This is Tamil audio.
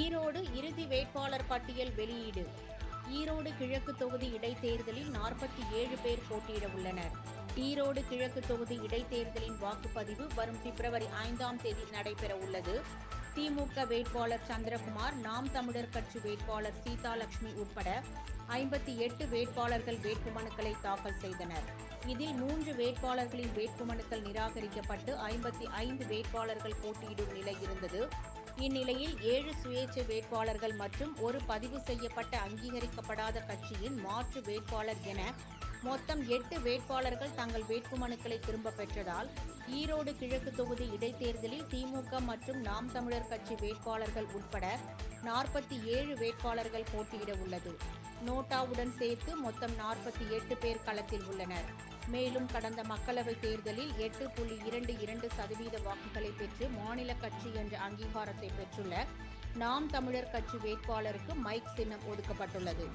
ஈரோடு இறுதி வேட்பாளர் பட்டியல் வெளியீடு. ஈரோடு கிழக்கு தொகுதி இடைத்தேர்தலில் நாற்பத்தி ஏழு பேர் போட்டியிட உள்ளனர். ஈரோடு கிழக்கு தொகுதி இடைத்தேர்தலின் வாக்குப்பதிவு வரும் பிப்ரவரி ஐந்தாம் தேதி நடைபெற உள்ளது. திமுக வேட்பாளர் சந்திரகுமார் நாம் தமிழர் கட்சி வேட்பாளர் சீதாலட்சுமி உட்பட ஐம்பத்தி எட்டு வேட்பாளர்கள் வேட்புமனுக்களை தாக்கல் செய்தனர். இதில் மூன்று வேட்பாளர்களின் வேட்புமனுக்கள் நிராகரிக்கப்பட்டு ஐம்பத்தி ஐந்து வேட்பாளர்கள் போட்டியிடும் நிலை இருந்தது. இந்நிலையில் ஏழு சுயேட்சை வேட்பாளர்கள் மற்றும் ஒரு பதிவு செய்யப்பட்ட அங்கீகரிக்கப்படாத கட்சியின் மாற்று வேட்பாளர் என மொத்தம் எட்டு வேட்பாளர்கள் தங்கள் வேட்புமனுக்களை திரும்ப பெற்றதால் ஈரோடு கிழக்கு தொகுதி இடைத்தேர்தலில் திமுக மற்றும் நாம் தமிழர் கட்சி வேட்பாளர்கள் உட்பட நாற்பத்தி ஏழு வேட்பாளர்கள் போட்டியிட உள்ளது. நோட்டாவுடன் சேர்த்து மொத்தம் நாற்பத்தி எட்டு பேர் களத்தில் உள்ளனர். மேலும் கடந்த மக்களவைத் தேர்தலில் எட்டு புள்ளி இரண்டு இரண்டு சதவீத வாக்குகளை பெற்று மாநில கட்சி என்ற அங்கீகாரத்தை பெற்றுள்ள நாம் தமிழர் கட்சி வேட்பாளருக்கு மைக் சின்னம் ஒதுக்கப்பட்டுள்ளது.